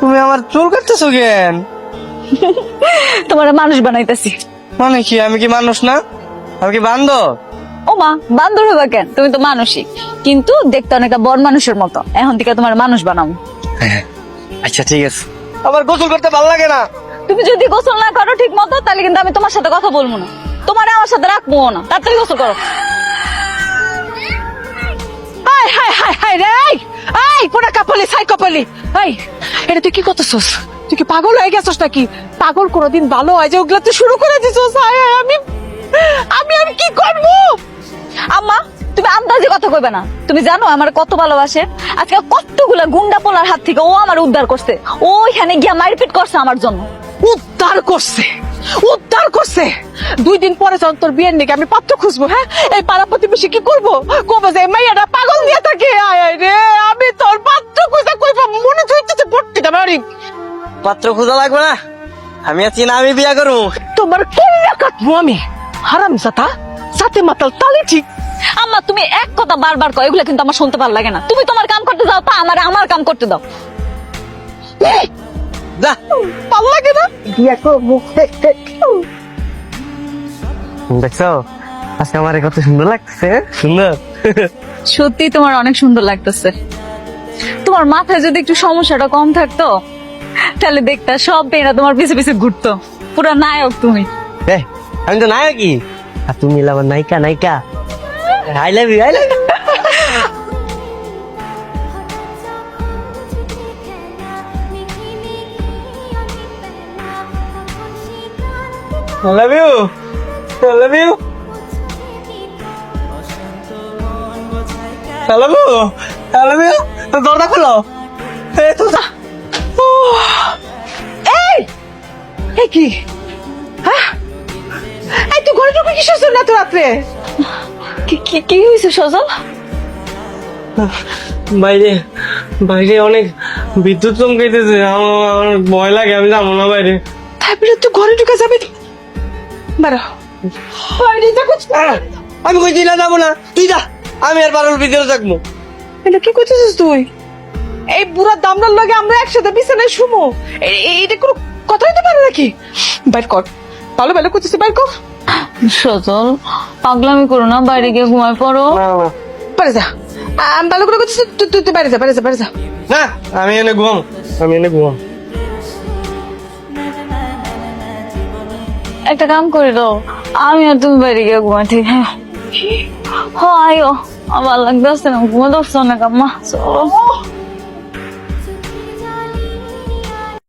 তুমি আমার চুল কাটতেছো কেন? তোমার মানুষ বানাইতেছি। মানে কি আমি কি মানুষ না? আমি কি বান্ধব ও মা বান্দর হবা কেন? তুমি তো মানুষই। কিন্তু দেখতে অনেকটা বড় মানুষের মতো। এখন থেকে তোমার মানুষ বানাও আচ্ছা ঠিক আছে। আমার গোসল করতে ভালো লাগে না। তুমি যদি গোসল না করো ঠিক মতো তাহলে কিন্তু আমি তোমার সাথে কথা বলব না। তোমার আমার সাথে রাখব না। তাড়াতাড়ি গোসল করো। এই এই পোড়া কাপলি সাই কপালি? এই এটা তুই কি করতেছস? তুই কি পাগল হয়ে গেছস নাকি? পাগল কোনোদিন ভালো হয় যে ওগুলা তুই শুরু করে দিছস? হাই হাই আমি আমি আমি কি করব? আম্মা, তুমি আন্দাজে কথা কইবে না। তুমি জানো আমার কত ভালোবাসে? আজকে কতগুলা গুন্ডা পোলার হাত থেকে ও আমার উদ্ধার করছে। ওইখানে গিয়া মারপিট করছে আমার জন্য। উদ্ধার করছে। উদ্ধার করছে। দুই দিন পরে যখন তোর বিয়ের নাকি আমি পাত্র খুঁজবো হ্যাঁ? এই পাড়া প্রতিবেশী কি করব? কবে যে এই মেয়েটা পাগল দিয়ে থাকে? আয় রে আমি তোর পাত্র খুঁজে মনে হইতেছে ভর্তি মারি পাত্র খোঁজা লাগবে না? আমি আছি না আমি বিয়া করব। তোমার কন্যা কাটবো আমি। হারাম জাতা সাথে মাতাল তালে ঠিক। আম্মা তুমি এক কথা বারবার কও এগুলো কিন্তু আমার শুনতে ভালো লাগে না। তুমি তোমার কাম করতে দাও তা আমার আমার কাম করতে দাও। এই, যা। বিয়া করব দেখছ? আজকে আমার কত সুন্দর লাগছে সুন্দর? সত্যি তোমার অনেক সুন্দর লাগতেছে। তোমার মাথায় যদি একটু সমস্যাটা কম থাকতো তাহলে দেখতা সব মেয়েরা তোমার পিছে পিছে ঘুরতো। পুরো নায়ক তুমি। এই, আমি তো নায়কই। আর তুমি আমার নায়িকা নায়িকা। I love you I love I love you. I love you. I love you. I love you. দরজা খুলো। এই তো এই! এই কি? হ্যাঁ? এই তুই ঘরে ঢুকে কিসের জন্য এত রাত্রে? কি- কি হয়েছে সজল? বাইরে বাইরে অনেক বিদ্যুৎ চমকাইতেছে। আমার আমার ভয় লাগে আমি যাব না বাইরে। তারপরে তুই ঘরে ঢুকে যাবি? বারো বাইরে যা করছিস? আমি কই না যাব না? তুই যা আমি আর পারুল ভিতরে থাকব। এটা কি করতেছিস তুই? এই বুড়া দামনার লাগে আমরা একসাথে বিছানায় শুমো। এ- এ- এটা কোনো কথা হইতে পারে নাকি? বাইর কর। ভালো ভালো করতেছিস বাইর কর। সজল পাগলামি করো না বাইরে গিয়ে ঘুমায় পড়ো। না যা। আমি ভালো করে করতেছিস তুই তুই তুই বাইরে যা বাইরে যা বাইরে যা। না আমি এনে ঘুমাম আমি এনে ঘুমাম একটা কাম করে দাও। আমি আর তুমি বাইরে গিয়ে ঘুমাই ঠিক হ্যাঁ? হ আয়ো। আমার লাগতেছে না ঘুমা ধরছো না কাম্মা। চলো।